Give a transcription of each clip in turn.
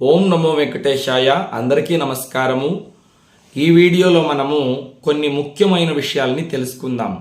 ఓం నమో వెంకటేశాయ. అందరికీ నమస్కారము. ఈ వీడియోలో మనము కొన్ని ముఖ్యమైన విషయాల్ని తెలుసుకుందాం.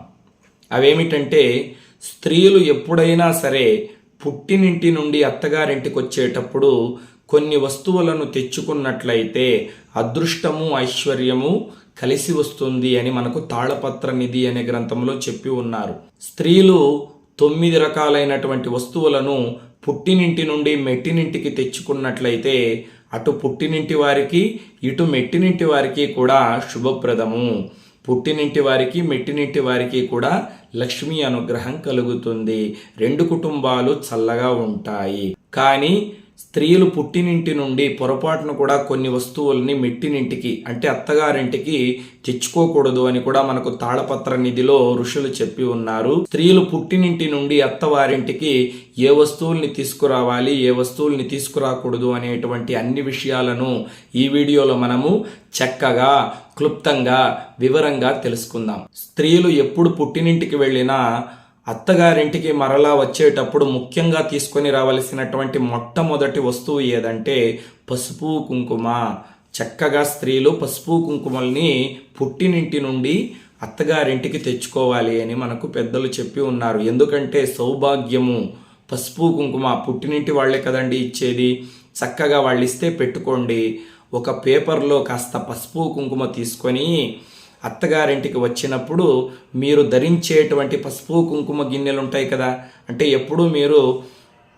అవేమిటంటే స్త్రీలు ఎప్పుడైనా సరే పుట్టినింటి నుండి అత్తగారింటికి వచ్చేటప్పుడు కొన్ని వస్తువులను తెచ్చుకున్నట్లయితే అదృష్టము ఐశ్వర్యము కలిసి వస్తుంది అని మనకు తాళపత్ర నిధి అనే గ్రంథంలో చెప్పి ఉన్నారు. స్త్రీలు తొమ్మిది రకాలైనటువంటి వస్తువులను పుట్టినింటి నుండి మెట్టినింటికి తెచ్చుకున్నట్లయితే అటు పుట్టినింటి వారికి ఇటు మెట్టినింటి వారికి కూడా శుభప్రదము. పుట్టినింటి వారికి మెట్టినింటి వారికి కూడా లక్ష్మీ అనుగ్రహం కలుగుతుంది. రెండు కుటుంబాలు చల్లగా ఉంటాయి. కానీ స్త్రీలు పుట్టినింటి నుండి పొరపాటును కూడా కొన్ని వస్తువుల్ని మెట్టినింటికి అంటే అత్తగారింటికి తెచ్చుకోకూడదు అని కూడా మనకు తాళపత్ర నిధిలో ఋషులు చెప్పి ఉన్నారు. స్త్రీలు పుట్టినింటి నుండి అత్తవారింటికి ఏ వస్తువుల్ని తీసుకురావాలి ఏ వస్తువుల్ని తీసుకురాకూడదు అనేటువంటి అన్ని విషయాలను ఈ వీడియోలో మనము చక్కగా క్లుప్తంగా వివరంగా తెలుసుకుందాం. స్త్రీలు ఎప్పుడు పుట్టినింటికి వెళ్ళినా అత్తగారింటికి మరలా వచ్చేటప్పుడు ముఖ్యంగా తీసుకొని రావలసినటువంటి మొట్టమొదటి వస్తువు ఏదంటే పసుపు కుంకుమ. చక్కగా స్త్రీలు పసుపు కుంకుమల్ని పుట్టినింటి నుండి అత్తగారింటికి తెచ్చుకోవాలి అని మనకు పెద్దలు చెప్పి ఉన్నారు. ఎందుకంటే సౌభాగ్యము పసుపు కుంకుమ పుట్టినింటి వాళ్ళే కదండి ఇచ్చేది. చక్కగా వాళ్ళు ఇస్తే పెట్టుకోండి. ఒక పేపర్లో కాస్త పసుపు కుంకుమ తీసుకొని అత్తగారింటికి వచ్చినప్పుడు మీరు ధరించేటువంటి పసుపు కుంకుమ గిన్నెలు ఉంటాయి కదా అంటే ఎప్పుడూ మీరు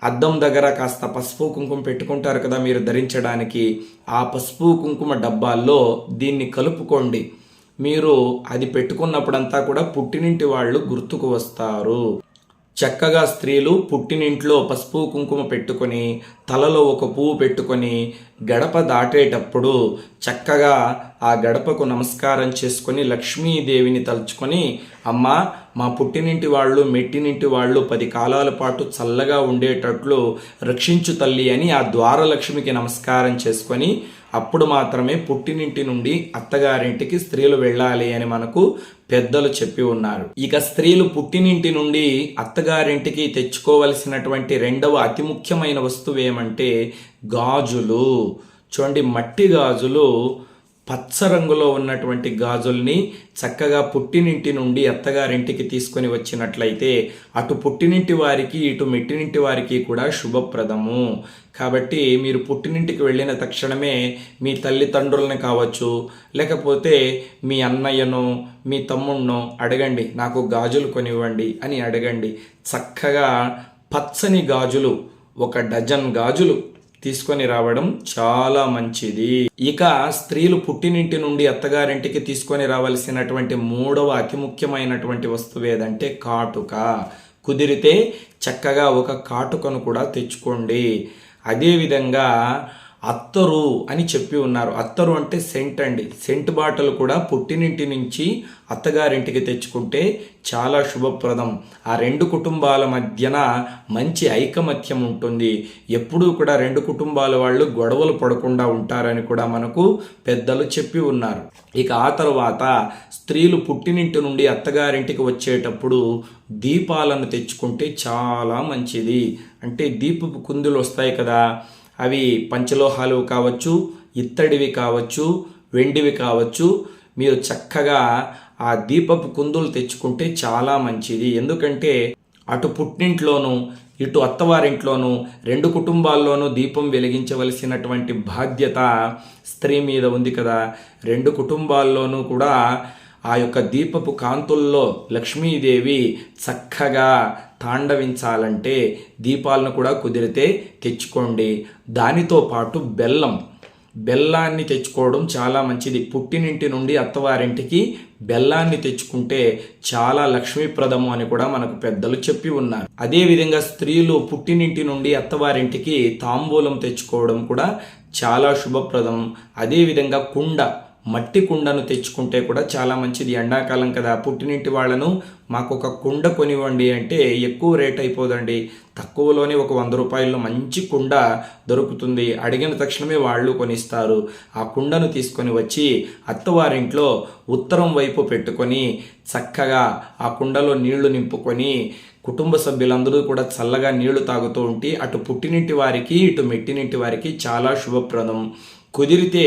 అద్దం దగ్గర కాస్త పసుపు కుంకుమ పెట్టుకుంటారు కదా మీరు ధరించడానికి ఆ పసుపు కుంకుమ డబ్బాల్లో దీన్ని కలుపుకోండి. మీరు అది పెట్టుకున్నప్పుడంతా కూడా పుట్టినింటి వాళ్ళు గుర్తుకు వస్తారు. చక్కగా స్త్రీలు పుట్టినింట్లో పసుపు కుంకుమ పెట్టుకొని తలలో ఒక పువ్వు పెట్టుకొని గడప దాటేటప్పుడు చక్కగా ఆ గడపకు నమస్కారం చేసుకొని లక్ష్మీదేవిని తలుచుకొని అమ్మ మా పుట్టినింటి వాళ్ళు మెట్టినింటి వాళ్ళు పది కాలాల పాటు చల్లగా ఉండేటట్లు రక్షించు తల్లి అని ఆ ద్వారలక్ష్మికి నమస్కారం చేసుకొని అప్పుడు మాత్రమే పుట్టినింటి నుండి అత్తగారింటికి స్త్రీలు వెళ్ళాలి అని మనకు పెద్దలు చెప్పి ఉన్నారు. ఇక స్త్రీలు పుట్టినింటి నుండి అత్తగారింటికి తెచ్చుకోవలసినటువంటి రెండవ అతి ముఖ్యమైన వస్తువు ఏమంటే గాజులు. చూడండి మట్టి గాజులు. పచ్చ రంగులో ఉన్నటువంటి గాజుల్ని చక్కగా పుట్టినింటి నుండి అత్తగారింటికి తీసుకొని వచ్చినట్లయితే అటు పుట్టినింటి వారికి ఇటు మెట్టినింటి వారికి కూడా శుభప్రదము. కాబట్టి మీరు పుట్టినింటికి వెళ్ళిన తక్షణమే మీ తల్లిదండ్రులను కావచ్చు లేకపోతే మీ అన్నయ్యనో మీ తమ్ముడినో అడగండి నాకు గాజులు కొనివ్వండి అని అడగండి. చక్కగా పచ్చని గాజులు ఒక డజన్ గాజులు తీసుకొని రావడం చాలా మంచిది. ఇక స్త్రీలు పుట్టినింటి నుండి అత్తగారింటికి తీసుకొని రావాల్సినటువంటి మూడవ అతి ముఖ్యమైనటువంటి వస్తువు ఏదంటే కాటుక. కుదిరితే చక్కగా ఒక కాటుకను కూడా తెచ్చుకోండి. అదేవిధంగా అత్తరు అని చెప్పి ఉన్నారు. అత్తరు అంటే సెంట్ అండి. సెంట్ బాటలు కూడా పుట్టినింటి నుంచి అత్తగారింటికి తెచ్చుకుంటే చాలా శుభప్రదం. ఆ రెండు కుటుంబాల మధ్యన మంచి ఐకమత్యం ఉంటుంది. ఎప్పుడూ కూడా రెండు కుటుంబాల వాళ్ళు గొడవలు పడకుండా ఉంటారని కూడా మనకు పెద్దలు చెప్పి ఉన్నారు. ఇక ఆ తర్వాత స్త్రీలు పుట్టినింటి నుండి అత్తగారింటికి వచ్చేటప్పుడు దీపాలను తెచ్చుకుంటే చాలా మంచిది. అంటే దీపపు కుందులు వస్తాయి కదా అవి పంచలోహాలు కావచ్చు ఇత్తడివి కావచ్చు వెండివి కావచ్చు. మీరు చక్కగా ఆ దీపపు కుందులు తెచ్చుకుంటే చాలా మంచిది. ఎందుకంటే అటు పుట్టింట్లోనూ ఇటు అత్తవారింట్లోనూ రెండు కుటుంబాల్లోనూ దీపం వెలిగించవలసినటువంటి బాధ్యత స్త్రీ మీద ఉంది కదా. రెండు కుటుంబాల్లోనూ కూడా ఆ యొక్క దీపపు కాంతుల్లో లక్ష్మీదేవి చక్కగా తాండవించాలంటే దీపాలను కూడా కుదిరితే తెచ్చుకోండి. దానితో పాటు బెల్లం. బెల్లాన్ని తెచ్చుకోవడం చాలా మంచిది. పుట్టినింటి నుండి అత్తవారింటికి బెల్లాన్ని తెచ్చుకుంటే చాలా లక్ష్మీప్రదము అని కూడా మనకు పెద్దలు చెప్పి ఉన్నారు. అదేవిధంగా స్త్రీలు పుట్టినింటి నుండి అత్తవారింటికి తాంబూలం తెచ్చుకోవడం కూడా చాలా శుభప్రదం. అదేవిధంగా కుండ. మట్టి కుండను తెచ్చుకుంటే కూడా చాలా మంచిది. ఎండాకాలం కదా పుట్టినింటి వాళ్ళను మాకు ఒక కుండ కొనివ్వండి అంటే ఎక్కువ రేట్ అయిపోదండి. తక్కువలోనే ఒక వంద రూపాయల్లో మంచి కుండ దొరుకుతుంది. అడిగిన తక్షణమే వాళ్ళు కొనిస్తారు. ఆ కుండను తీసుకొని వచ్చి అత్తవారింట్లో ఉత్తరం వైపు పెట్టుకొని చక్కగా ఆ కుండలో నీళ్ళు నింపుకొని కుటుంబ సభ్యులందరూ కూడా చల్లగా నీళ్ళు తాగుతూ ఉంటే అటు పుట్టినింటి వారికి ఇటు మెట్టినింటి వారికి చాలా శుభప్రదం. కుదిరితే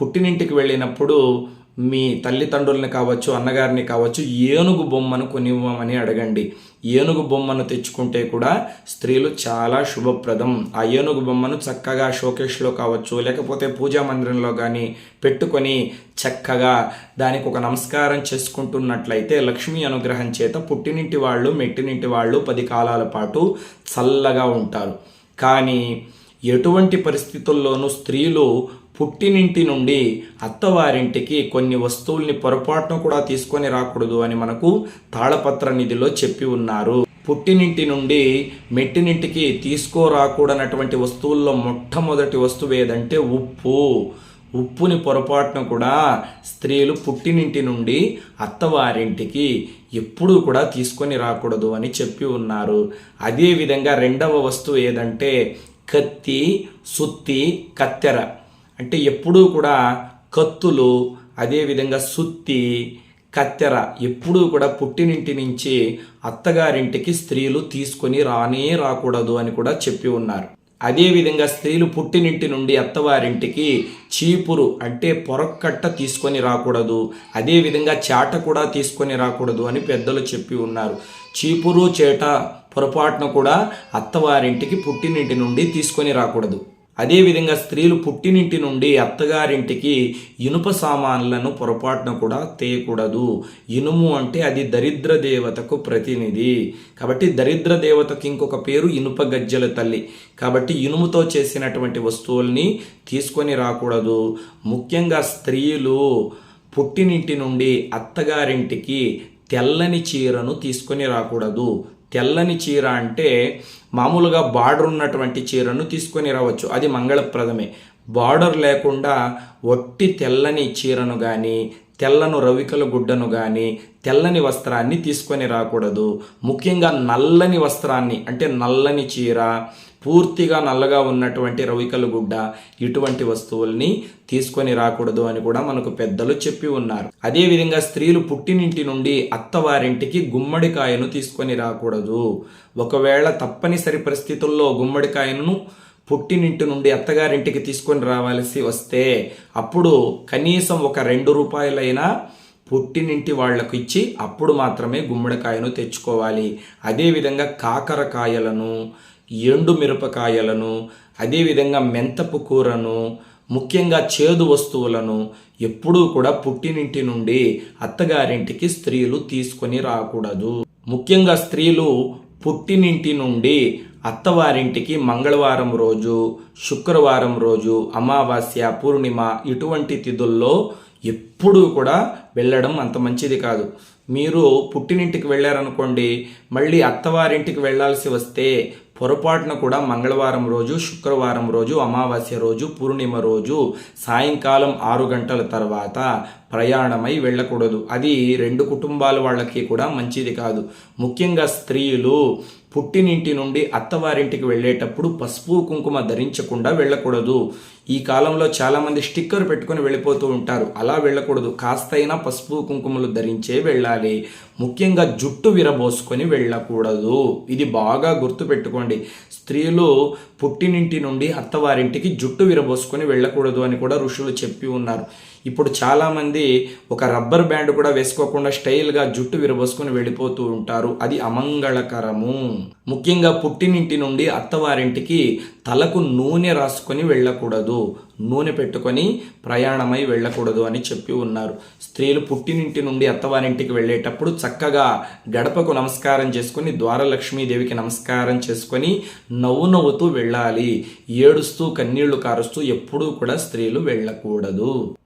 పుట్టినింటికి వెళ్ళినప్పుడు మీ తల్లిదండ్రుల్ని కావచ్చు అన్నగారిని కావచ్చు ఏనుగు బొమ్మను కొనివ్వమని అడగండి. ఏనుగు బొమ్మను తెచ్చుకుంటే కూడా స్త్రీలు చాలా శుభప్రదం. ఆ ఏనుగు బొమ్మను చక్కగా షోకేష్లో కావచ్చు లేకపోతే పూజా మందిరంలో కానీ పెట్టుకొని చక్కగా దానికి ఒక నమస్కారం చేసుకుంటున్నట్లయితే లక్ష్మీ అనుగ్రహం చేత పుట్టినింటి వాళ్ళు మెట్టినింటి వాళ్ళు పది కాలాల పాటు చల్లగా ఉంటారు. కానీ ఎటువంటి పరిస్థితుల్లోనూ స్త్రీలు పుట్టినింటి నుండి అత్తవారింటికి కొన్ని వస్తువుల్ని పొరపాటున కూడా తీసుకొని రాకూడదు అని మనకు తాళపత్ర నిధిలో చెప్పి ఉన్నారు. పుట్టినింటి నుండి మెట్టినింటికి తీసుకోరాకూడనటువంటి వస్తువుల్లో మొట్టమొదటి వస్తువు ఏదంటే ఉప్పు. ఉప్పుని పొరపాటున కూడా స్త్రీలు పుట్టినింటి నుండి అత్తవారింటికి ఎప్పుడూ కూడా తీసుకొని రాకూడదు అని చెప్పి ఉన్నారు. అదేవిధంగా రెండవ వస్తువు ఏదంటే కత్తి సుత్తి కత్తెర. అంటే ఎప్పుడూ కూడా కత్తులు అదేవిధంగా సుత్తి కత్తెర ఎప్పుడూ కూడా పుట్టినింటి నుంచి అత్తగారింటికి స్త్రీలు తీసుకొని రానే రాకూడదు అని కూడా చెప్పి ఉన్నారు. అదేవిధంగా స్త్రీలు పుట్టినింటి నుండి అత్తవారింటికి చీపురు అంటే పొరక్కట్ట తీసుకొని రాకూడదు అదేవిధంగా చేట కూడా తీసుకొని రాకూడదు అని పెద్దలు చెప్పి ఉన్నారు. చీపురు చేట పొరపాటున కూడా అత్తవారింటికి పుట్టినింటి నుండి తీసుకొని రాకూడదు. అదేవిధంగా స్త్రీలు పుట్టినింటి నుండి అత్తగారింటికి ఇనుప సామాన్లను పొరపాటున కూడా తేయకూడదు. ఇనుము అంటే అది దరిద్ర దేవతకు ప్రతినిధి. కాబట్టి దరిద్ర దేవతకి ఇంకొక పేరు ఇనుప గజ్జల తల్లి. కాబట్టి ఇనుముతో చేసినటువంటి వస్తువుల్ని తీసుకొని రాకూడదు. ముఖ్యంగా స్త్రీలు పుట్టినింటి నుండి అత్తగారింటికి తెల్లని చీరను తీసుకొని రాకూడదు. తెల్లని చీర అంటే మామూలుగా బార్డర్ ఉన్నటువంటి చీరను తీసుకొని రావచ్చు. అది మంగళప్రదమే. బార్డర్ లేకుండా ఒట్టి తెల్లని చీరను కానీ తెల్లను రవికల గుడ్డను కానీ తెల్లని వస్త్రాన్ని తీసుకొని రాకూడదు. ముఖ్యంగా నల్లని వస్త్రాన్ని అంటే నల్లని చీర పూర్తిగా నల్లగా ఉన్నటువంటి రవికల గుడ్డ ఇటువంటి వస్తువుల్ని తీసుకొని రాకూడదు అని కూడా మనకు పెద్దలు చెప్పి ఉన్నారు. అదేవిధంగా స్త్రీలు పుట్టినింటి నుండి అత్తవారింటికి గుమ్మడికాయను తీసుకొని రాకూడదు. ఒకవేళ తప్పనిసరి పరిస్థితుల్లో గుమ్మడికాయను పుట్టినింటి నుండి అత్తగారింటికి తీసుకొని రావాల్సి వస్తే అప్పుడు కనీసం ఒక రెండు రూపాయలైనా పుట్టినింటి వాళ్ళకు ఇచ్చి అప్పుడు మాత్రమే గుమ్మడికాయను తెచ్చుకోవాలి. అదేవిధంగా కాకరకాయలను ఎండు మిరపకాయలను అదేవిధంగా మెంతపు కూరను ముఖ్యంగా చేదు వస్తువులను ఎప్పుడూ కూడా పుట్టినింటి నుండి అత్తగారింటికి స్త్రీలు తీసుకొని రాకూడదు. ముఖ్యంగా స్త్రీలు పుట్టినింటి నుండి అత్తవారింటికి మంగళవారం రోజు శుక్రవారం రోజు అమావాస్య పూర్ణిమ ఇటువంటి తిథుల్లో ఎప్పుడూ కూడా వెళ్ళడం అంత మంచిది కాదు. మీరు పుట్టినింటికి వెళ్ళారనుకోండి మళ్ళీ అత్తవారింటికి వెళ్ళాల్సి వస్తే పొరపాటున కూడా మంగళవారం రోజు శుక్రవారం రోజు అమావాస్య రోజు పూర్ణిమ రోజు సాయంకాలం ఆరు గంటల తర్వాత ప్రయాణమై వెళ్ళకూడదు. అది రెండు కుటుంబాల వాళ్ళకి కూడా మంచిది కాదు. ముఖ్యంగా స్త్రీలు పుట్టినింటి నుండి అత్తవారింటికి వెళ్ళేటప్పుడు పసుపు కుంకుమ ధరించకుండా వెళ్ళకూడదు. ఈ కాలంలో చాలామంది స్టిక్కర్ పెట్టుకొని వెళ్ళిపోతూ ఉంటారు. అలా వెళ్ళకూడదు. కాస్తైనా పసుపు కుంకుమలు ధరించే వెళ్ళాలి. ముఖ్యంగా జుట్టు విరబోసుకొని వెళ్ళకూడదు. ఇది బాగా గుర్తుపెట్టుకోండి. స్త్రీలు పుట్టినింటి నుండి అత్తవారింటికి జుట్టు విరబోసుకొని వెళ్ళకూడదు అని కూడా ఋషులు చెప్పి ఉన్నారు. ఇప్పుడు చాలామంది ఒక రబ్బర్ బ్యాండ్ కూడా వేసుకోకుండా స్టైల్గా జుట్టు విరబోసుకొని వెళ్ళిపోతూ ఉంటారు. అది అమంగళకరము. ముఖ్యంగా పుట్టినింటి నుండి అత్తవారింటికి తలకు నూనె రాసుకొని వెళ్ళకూడదు. నూనె పెట్టుకొని ప్రయాణమై వెళ్ళకూడదు అని చెప్పి ఉన్నారు. స్త్రీలు పుట్టినింటి నుండి అత్తవారింటికి వెళ్ళేటప్పుడు చక్కగా గడపకు నమస్కారం చేసుకొని ద్వారలక్ష్మీదేవికి నమస్కారం చేసుకొని నవ్వు నవ్వుతూ వెళ్ళాలి. ఏడుస్తూ కన్నీళ్ళు కారుస్తూ ఎప్పుడూ కూడా స్త్రీలు వెళ్ళకూడదు.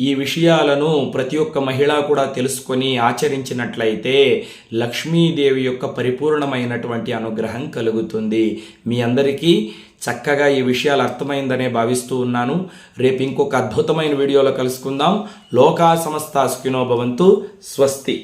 ఈ విషయాలను ప్రతి ఒక్క మహిళ కూడా తెలుసుకొని ఆచరించినట్లయితే లక్ష్మీదేవి యొక్క పరిపూర్ణమైనటువంటి అనుగ్రహం కలుగుతుంది. మీ అందరికీ చక్కగా ఈ విషయాలు అర్థమైందనే భావిస్తూ ఉన్నాను. రేపు ఇంకొక అద్భుతమైన వీడియోలో కలుసుకుందాం. లోకా సంస్థ స్కినోభవంతు స్వస్తి.